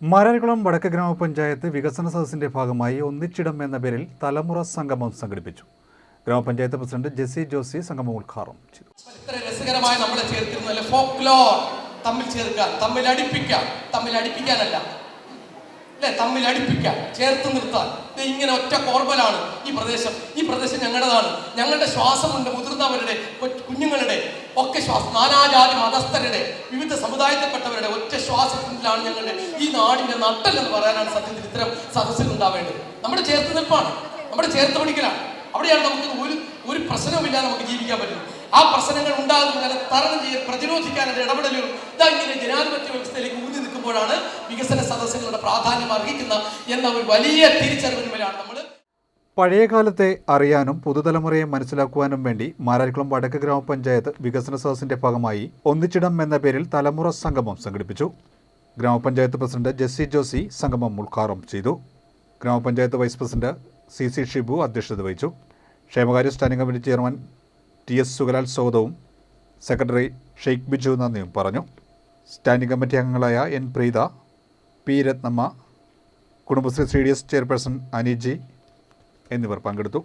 മാരാരിക്കുളം വടക്ക് ഗ്രാമപഞ്ചായത്ത് വികസന സദസ്സിന്റെ ഭാഗമായി ഒന്നിച്ചിടം എന്ന പേരിൽ തലമുറ സംഗമം സംഘടിപ്പിച്ചു. ഗ്രാമപഞ്ചായത്ത് പ്രസിഡന്റ് ജെസി ജോസി സംഗമം ഉദ്ഘാടനം ചെയ്തു. രസകരമായി നമ്മളെ ചേർത്തിരുന്നല്ലേ ഫോക്ലോർ തമ്മിൽ ചേർക്കാം തമ്മിൽ അടിപ്പിക്കാം തമ്മിൽ അടിപ്പിക്കാനല്ല. അല്ലെ തമ്മിൽ അടുപ്പിക്കാം. ചേർത്ത് നിർത്താൻ. ഇങ്ങനെ ഒറ്റ കോർബലാണ് ഈ പ്രദേശം. ഈ പ്രദേശം ഞങ്ങളുടേതാണ്. ഞങ്ങളുടെ ശ്വാസമുണ്ട് മുതിർന്നവരുടെ കുഞ്ഞുങ്ങളുടെ ഒക്കെ ശ്വാസം നാനാജാതി മതസ്ഥരുടെ വിവിധ സമുദായത്തിൽപ്പെട്ടവരുടെ ഒറ്റ ശ്വാസത്തിലാണ് ഞങ്ങളുടെ ഈ നാടിന്റെ നട്ടൽ എന്ന് പറയാനാണ് സത്യത്തിൽ ഇത്തരം സദസ്സിൽ ഉണ്ടാവേണ്ടത്. നമ്മുടെ ചേർത്ത് നിൽപ്പാണ്. നമ്മുടെ ചേർത്ത് പിടിക്കലാണ്. അവിടെയാണ് നമുക്ക് ഒരു ഒരു പ്രശ്നവുമില്ലാതെ നമുക്ക് ജീവിക്കാൻ പറ്റും ആ പ്രശ്നങ്ങൾ ഉണ്ടാകുന്ന തരണം ചെയ്യാൻ പ്രതിരോധിക്കാനുള്ള ഇടപെടലുകൾ. ഇതാ ഇങ്ങനെ ജനാധിപത്യ വ്യവസ്ഥയിലേക്ക് ഊന്നി നിൽക്കുമ്പോഴാണ് വികസന സദസ്സുകളുടെ പ്രാധാന്യം അർഹിക്കുന്ന എന്ന ഒരു വലിയ തിരിച്ചറിവിനുമേലാണ് നമ്മൾ പഴയകാലത്തെ അറിയാനും പുതുതലമുറയെ മനസ്സിലാക്കുവാനും വേണ്ടി മാരാരിക്കുളം വടക്ക് ഗ്രാമപഞ്ചായത്ത് വികസന സദസ്സിന്റെ ഭാഗമായി ഒന്നിച്ചിടം എന്ന പേരിൽ തലമുറ സംഗമം സംഘടിപ്പിച്ചു. ഗ്രാമപഞ്ചായത്ത് പ്രസിഡന്റ് ജെസ്സി ജോസി സംഗമം ഉദ്ഘാടനം ചെയ്തു. ഗ്രാമപഞ്ചായത്ത് vice president C C Shibu അധ്യക്ഷത വഹിച്ചു. ക്ഷേമകാര്യ standing committee chairman T S Sugalal സ്വാഗതവും സെക്രട്ടറി ഷെയ്ഖ് ബിജു നന്ദിയും പറഞ്ഞു. സ്റ്റാൻഡിംഗ് കമ്മിറ്റി അംഗങ്ങളായ N Preetha P Ratnamma Kudumbashree C D S chairperson Aniji എന്നിവർ പങ്കെടുത്തു.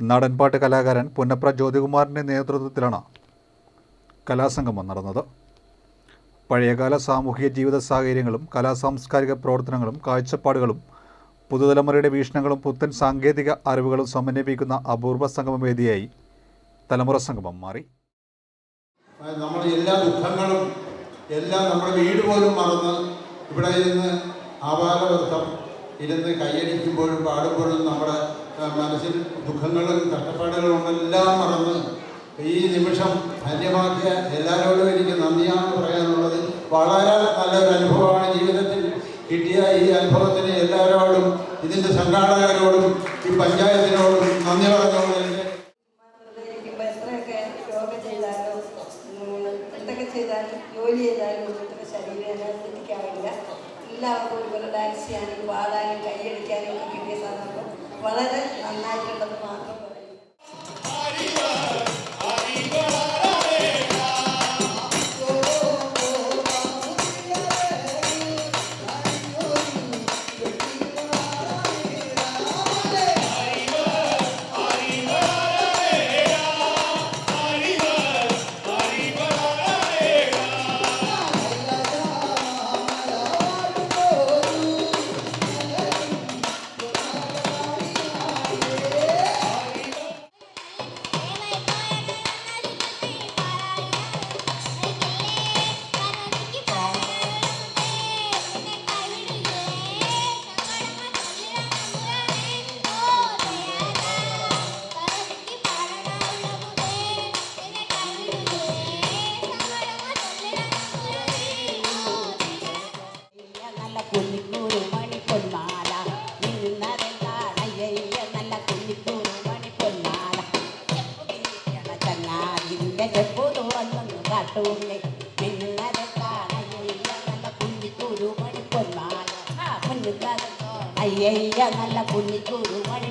നാടൻപാട്ട് കലാകാരൻ പുന്നപ്ര ജ്യോതികുമാറിന്റെ നേതൃത്വത്തിലാണ് കലാസംഗമം നടന്നത്. പഴയകാല സാമൂഹിക ജീവിത സാഹചര്യങ്ങളും കലാസാംസ്കാരിക പ്രവർത്തനങ്ങളും കാഴ്ചപ്പാടുകളും പുതുതലമുറയുടെ വീക്ഷണങ്ങളും പുത്തൻ സാങ്കേതിക അറിവുകളും സമന്വയിപ്പിക്കുന്ന അപൂർവ സംഗമവേദിയായി തലമുറ സംഗമം മാറി. നമ്മൾ എല്ലാ ദുഃഖങ്ങളും എല്ലാം നമ്മുടെ വീട് പോലും മറന്ന് ഇവിടെ ഇരുന്ന് ആപാലവൃത്തം ഇരുന്ന് കൈയടിക്കുമ്പോഴും പാടുമ്പോഴും നമ്മുടെ മനസ്സിൽ ദുഃഖങ്ങളും കഷ്ടപ്പാടുകളും എല്ലാം മറന്ന് ഈ നിമിഷം ധന്യമാക്കിയ എല്ലാവരോടും എനിക്ക് നന്ദിയാണ് പറയാനുള്ളത്. വളരെ നല്ലൊരു അനുഭവമാണ് ജീവിതത്തിൽ കിട്ടിയ ഈ അനുഭവത്തിന് എല്ലാവരോടും ഇതിന്റെ സംഘാടകരോടും ഈ പഞ്ചായത്തിനോടും നന്ദി പറഞ്ഞുകൊണ്ട് ജോലി ചെയ്താലും ശരീരം അനുവദിക്കാറില്ല എല്ലാവർക്കും ഒരുപോലെ ഡാൻസ് ചെയ്യാനും പാടാനും കൈയടിക്കാനും ഒക്കെ കിട്ടിയ സന്ദർഭം വളരെ നന്നായിട്ടുള്ളത് തുറന്നു കാട്ടൂന്നെ നിന്നതെന്താണയ്യ നല്ല കുഞ്ഞിക്കൂരു മണി പൊന്മാല ആ കുഞ്ഞിക്കാലത്തോ അയ്യയ്യ നല്ല കുഞ്ഞിക്കൂരു മണി